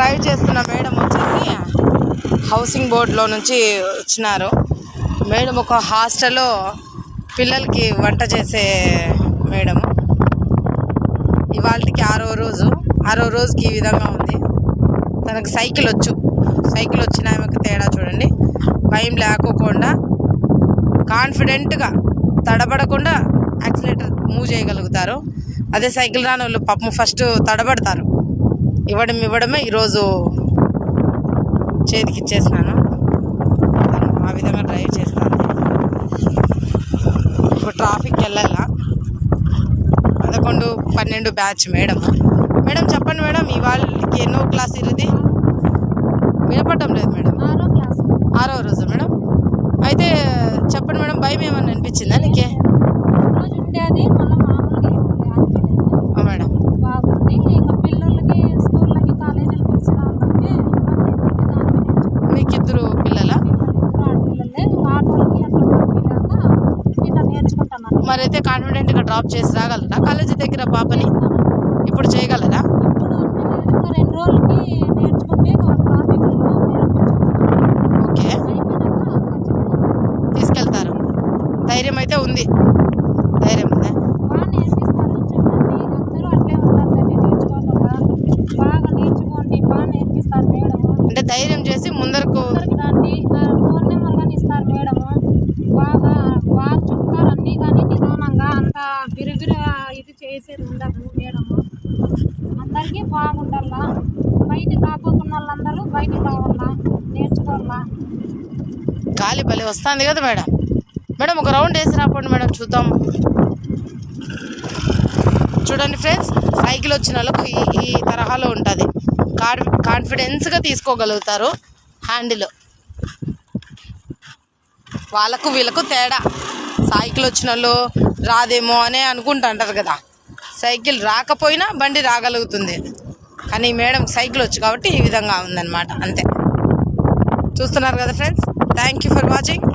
Drive చేస్తున్న madam వచ్చేసి housing బోర్డులో నుంచి వచ్చినారు. మేడం ఒక హాస్టల్లో పిల్లలకి వంట చేసే మేడము. ఇవాళకి ఆరో రోజు ఆరో రోజుకి ఈ విధంగా ఉంది. తనకు సైకిల్ వచ్చు. సైకిల్ వచ్చిన ఆమెకు తేడా చూడండి. భయం లేకోకుండా కాన్ఫిడెంట్గా తడబడకుండా యాక్సిలేటర్ మూవ్ చేయగలుగుతారు. అదే సైకిల్ రాని వాళ్ళు పాపం ఫస్ట్ తడబడతారు. ఇవ్వడం ఇవ్వడమే ఈరోజు చేతికి ఇచ్చేసినాను ఆ విధంగా డ్రైవ్ చేస్తాను. ఇప్పుడు ట్రాఫిక్కి వెళ్ళాలా. పదకొండు పన్నెండు బ్యాచ్ మేడం. మేడం చెప్పండి మేడం ఇవాళకి ఎన్నో క్లాస్ ఇది వినపడటం లేదు మేడం. ఆరో క్లాస్. ఆరో రోజు మేడం. అయితే చెప్పండి మేడం భయం ఏమన్నా అనిపించిందా నీకే? ఇట్లా నేర్చుకుంటున్నారు. మరైతే కాన్ఫిడెంట్గా డ్రాప్ చేసి రాగలరా? కాలేజీ దగ్గర పాపని ఇప్పుడు చేయగలరా? ఓకే. తీసుకెళ్తారు. ధైర్యం అయితే ఉంది. ధైర్యం ఉందా? అంటే ధైర్యం చేసి ముందరకు కదా అండి ఫోన్ నెంబర్ కానీ ఇస్తారు మేడము. బాగా బాగా చెప్తారు అన్నీ కానీ నిదానంగా అంత బిరుబిరు ఇది చేసేది ఉండదు మేడము. అందరికీ బాగుండాలా. బయటికి రాకోకున్న వాళ్ళందరూ బయట రావాలా నేర్చుకోవాలా? గాలి భలే వస్తుంది కదా మేడం. మేడం ఒక రౌండ్ వేసి రాపండి మేడం చూద్దాం. చూడండి ఫ్రెండ్స్ సైకిల్ వచ్చిన వాళ్ళకు ఈ ఈ తరహాలో ఉంటుంది. కాన్ కాన్ఫిడెన్స్గా తీసుకోగలుగుతారు హ్యాండిల్. వాళ్ళకు వీళ్ళకు తేడా. సైకిల్ వచ్చిన వాళ్ళు రాదేమో అని అనుకుంటుంటారు కదా. సైకిల్ రాకపోయినా బండి రాగలుగుతుంది. కానీ మేడం సైకిల్ వచ్చు కాబట్టి ఈ విధంగా ఉందన్నమాట. అంతే. చూస్తున్నారు కదా friends? Thank you for watching.